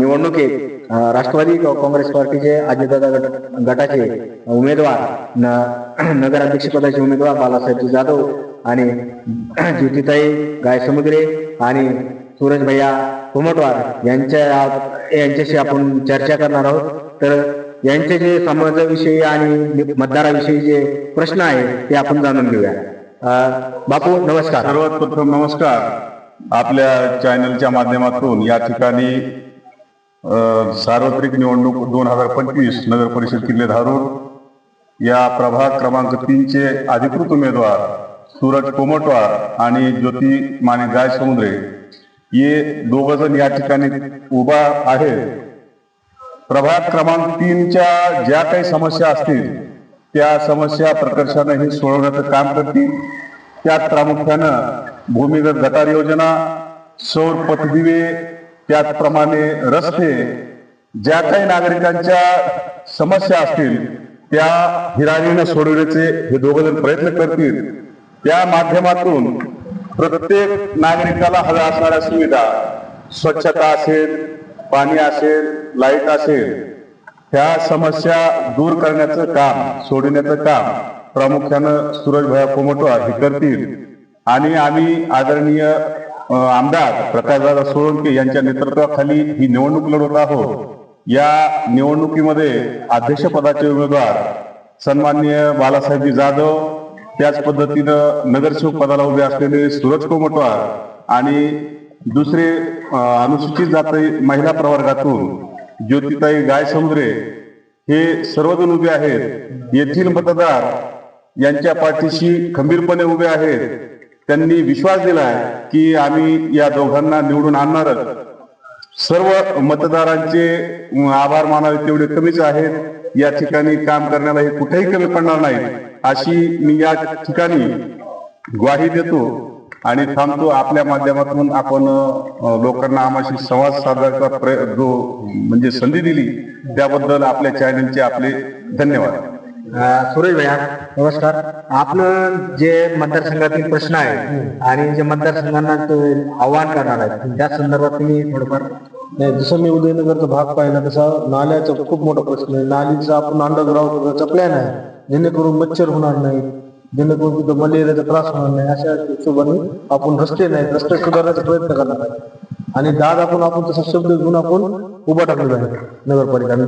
निवडणुकीत राष्ट्रवादी काँग्रेस पार्टीचे अजितदादा गट गटाचे उमेदवार नगराध्यक्ष नगराध्यक्षपदाचे उमेदवार बालासाहेब जाधव आणि ज्योतिताई गायसमुद्रे आणि सूरज भैया कुमटवार यांच्या यांच्याशी आपण चर्चा करणार आहोत. तर यांचे जे समाजाविषयी आणि मतदाराविषयी जे प्रश्न आहे ते आपण जाणून घेऊया. बापू नमस्कार. सर्वात प्रथम नमस्कार. आपल्या चॅनलच्या माध्यमातून या ठिकाणी सार्वत्रिक निवडणूक दोन हजार पंचवीस नगर परिषद किल्ले धारूर. या प्रभाग क्रमांक तीनचे अधिकृत उमेदवार सूरज कोमटवार आणि ज्योती माने गाय समुद्रे ये दोघ जण या ठिकाणी उभा आहेत. प्रभाग क्रमांक तीनच्या ज्या काही समस्या असतील त्या समस्या प्रकर्षाने हे सोडवण्याचं काम करतील. त्यात प्रामुख्यानं भूमिगत गटार योजना सौर पथदिवे त्याचप्रमाणे रस्ते ज्या काही नागरिकांच्या समस्या असतील त्या हिराणीनं सोडवण्याचे हे दोघं जण प्रयत्न करतील. त्या माध्यमातून प्रत्येक नागरिकाला हव्या असणाऱ्या सुविधा स्वच्छता असेल पाणी असेल लाइट असेल ह्या समस्या दूर करण्याचं काम सोडवण्याचं काम प्रामुख्यानं सूरज भया कोमटवार हे करतील. आणि आम्ही आदरणीय आमदार प्रकाशदादा सोळंके यांच्या नेतृत्वाखाली ही निवडणूक लढवत आहोत. या निवडणुकीमध्ये अध्यक्षपदाचे उमेदवार सन्माननीय बालासाहेबजी जाधव त्याच पद्धतीनं नगरसेवक पदाला उभे असलेले सूरज कोमटवार आणि दुसरे अनुसूचित जाती महिला प्रवर्गातून ज्योतिताई गायसमुद्रे हे सर्वजण उभे आहेत. येथील मतदार यांच्या पाठीशी खंबीरपणे उभे आहेत. त्यांनी विश्वास दिलाय की आम्ही या दोघांना निवडून आणणारच. सर्व मतदारांचे आभार मानावे तेवढे कमीच आहेत. या ठिकाणी काम करण्याला हे कुठेही कमी पडणार नाही. अशी मी या ठिकाणी ग्वाही देतो आणि थांबतो आपल्या माध्यमातून आपण लोकांना आम्हाशी संवाद साधण्याचा प्रय- जो म्हणजे संधी दिली त्याबद्दल आपल्या चॅनलचे आपले धन्यवाद. सुरेश भैया नमस्कार. आपलं जे मतदारसंघातील प्रश्न आहे आणि जे मतदारसंघांना ते आव्हान करणार आहे त्या संदर्भात तुम्ही थोडंफार नाही जसं मी उदयनगरचा भाग पाहिला तसा नाल्याचा खूप मोठा प्रश्न आहे. नालीचा आपण अंडरग्राऊंड करायचा प्लॅन आहे. जेणेकरून मच्छर होणार नाही जेणेकरून तिथं मलेरियाचा त्रास होणार नाही. अशा हिशोबाने आपण रस्ते नाही रस्ते सुधारण्याचा प्रयत्न करणार आहे. आणि दाद आपण आपण तसा शब्द घेऊन आपण उभा टाकलेला आहे नगरपालिका आणि